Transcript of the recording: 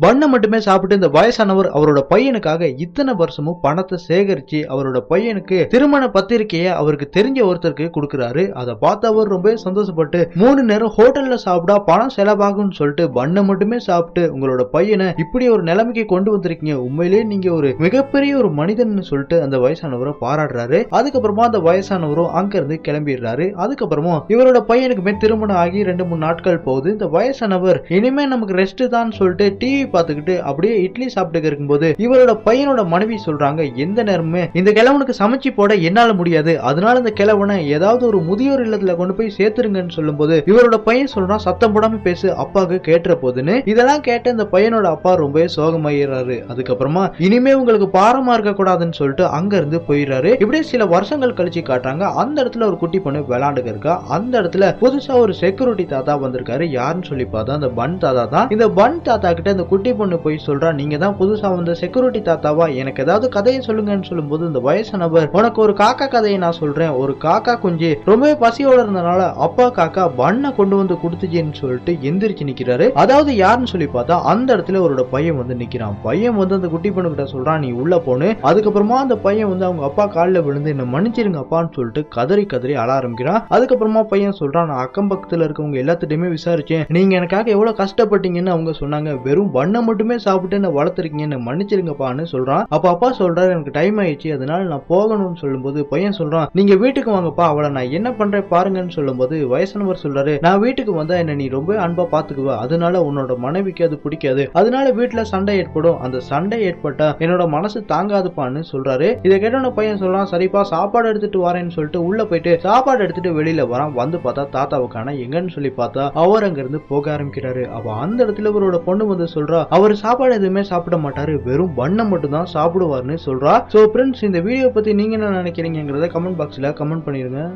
பண்ணை மட்டுமே சாப்பிட்டு இந்த வயசானவர் அவரோட பையனுக்காக இத்தனை வருஷமும் பணத்தை சேகரிச்சு அவரோட பையனுக்கு திருமண பத்திரிக்கையை அவருக்கு தெரிஞ்ச ஒருத்தருக்கு கொடுக்குறாரு. அதை பார்த்து அவர் ரொம்ப சந்தோஷப்பட்டு மூணு நேரம் ஹோட்டல்ல சாப்பிடா பணம் செலவாகும்னு சொல்லிட்டு பண்ணை மட்டுமே சாப்பிட்டு உங்களோட பையனை இப்படி ஒரு நிலைமைக்கு கொண்டு வந்திருக்கீங்க. உண்மையிலேயே நீங்க ஒரு மிகப்பெரிய ஒரு மனிதன் சொல்லிட்டு அந்த வயசானவரை பாராட்டுறாரு. அதுக்கப்புறமா அந்த வயசானவரும் அங்க இருந்து கிளம்பிடுறாரு. அதுக்கப்புறமா இவரோட பையனுக்குமே திருமணம் ஆகி ரெண்டு மூணு நாட்கள் போகுது. இந்த வயசானவர் இனிமே நமக்கு ரெஸ்ட் தான் சொல்லிட்டு டிவி பார்த்துக்கிட்டு அப்படியே இட்லி சாப்பிட்டு இருக்கும்போது இவரோட பையனோட மனைவி சொல்றாங்க எந்த நேரமுமே இந்த கிழவனுக்கு சமைச்சு போட என்னால முடியாது. அதனால இந்த கிழவனை ஏதாவது ஒரு முதியோர் இல்லத்துல கொண்டு போய் சேர்த்துருங்கன்னு சொல்லும்போது இவரோட பையன் சொல்றான் சத்தம் போடாம பேசு அப்பாவுக்கு கேட்டுற போதுன்னு. இதெல்லாம் கேட்ட இந்த பையனோட அப்பா ரொம்பவே சோகமாயிடுறாரு. அதுக்கப்புறமா இனிமே உங்களுக்கு பாரமா இருக்க கூடாதுன்னு சொல்லிட்டு அங்க இருந்து போயிடுறாரு. இப்படியே சில வருஷங்கள் கழிச்சு காட்டுறாங்க. அந்த இடத்துல ஒரு குட்டி பொண்ணு விளாண்டுக்க இருக்கா. அந்த இடத்துல புதுசா ஒரு செக்யூரிட்டி தாத்தா வந்திருக்காரு. யாருன்னு சொல்லி பார்த்தா அந்த பன் தாத்தா தான். இந்த பன் தாத்தா கிட்ட இந்த குட்டி பொண்ணு போய் சொல்றா நீங்க தான் புதுசா வந்த செக்யூரிட்டி தாத்தாவா? எனக்கு ஏதாவது கதையை சொல்லுங்கன்னு சொல்லும்போது இந்த வயசானவர் உனக்கு ஒரு காக்கா கதையை நான் சொல்றேன். ஒரு காக்கா குஞ்சு ரொம்பவே பசியோட இருந்தனால அப்பா காக்கா பண்ணை கொண்டு வந்து கொடுத்துச்சேன்னு சொல்லிட்டு எந்திரிச்சு நிக்கிறாரு. அதாவது யாருன்னு சொல்லி பார்த்தா அந்த இடத்துல அவரோட பையன் வந்து நிக்கிறான். பையன் வந்து அந்த குட்டி பொண்ணு கிட்ட சொல்றான் நீ உள்ள போனு அதுக்கப்புறமா அந்த பையன் வந்து அவங்க அப்பா காலில் விழுந்து என்ன மன்னிச்சிருங்க அப்பான்னு சொல்லிட்டு கதறி கதறி அழ ஆரம்பிக்கிறான். அதுக்கப்புறமா பையன் சொல்றான் நான் அக்கம் பக்கத்துல இருக்கவங்க எல்லாத்திட்டையுமே விசாரிச்சேன். நீங்க எனக்காக எவ்வளவு கஷ்டப்பட்டீங்கன்னு அவங்க சொன்னாங்க. வெறும் பண்ணை மட்டுமே சாப்பிட்டு என்ன வளர்த்துருக்கீங்க என்ன மன்னிச்சிருங்கப்பான்னு சொல்றான். அப்ப அப்பா சொல்றாரு எனக்கு டைம் ஆயிடுச்சு அதனால நான் போகணும்னு சொல்லும்போது பையன் சொல்றான் நீங்க வீட்டுக்கு வாங்கப்பா அவளை நான் என்ன பண்றேன் பாருங்கன்னு சொல்லும்போது வயசானவர் சொல்றாரு நான் வீட்டுக்கு வந்தா என்ன நீ ரொம்ப அன்பா பாத்துக்குவ அதனால உன்னோட மனைவிக்கு அது பிடிக்காது. அதனால வீட்டுல சண்டை ஏற்படும் அந்த சண்டை ஏற்பட்டா என்னோட மனசு தாங்காதுப்பான்னு சொல்றாரு. இதை கேட்டவன பையன் சொல்றான் சரிப்பா சாப்பாடு எடுத்துட்டு வரேன்னு சொல்லிட்டு உள்ள போயிட்டு சாப்பாடு எடுத்துட்டு வெளியில வரான். வந்து பார்த்தா தாத்தாவுக்கான எங்கன்னு சொல்லி பார்த்தா அவர் அங்க இருந்து போக ஆரம்பிக்கிறாரு. அப்ப அந்த இடத்துல இவரோட பொண்ணு வந்து சொல்ற அவர் சாப்பாடு எதுவுமே சாப்பிட மாட்டாரு. வெறும் வண்ணம் மட்டும் தான் சாப்பிடுவார்னு சொல்றா. சோ ஃப்ரெண்ட்ஸ் இந்த வீடியோ பத்தி நீங்க என்ன நினைக்கிறீங்கிறத கமெண்ட் பாக்ஸ்ல கமெண்ட் பண்ணிருங்க.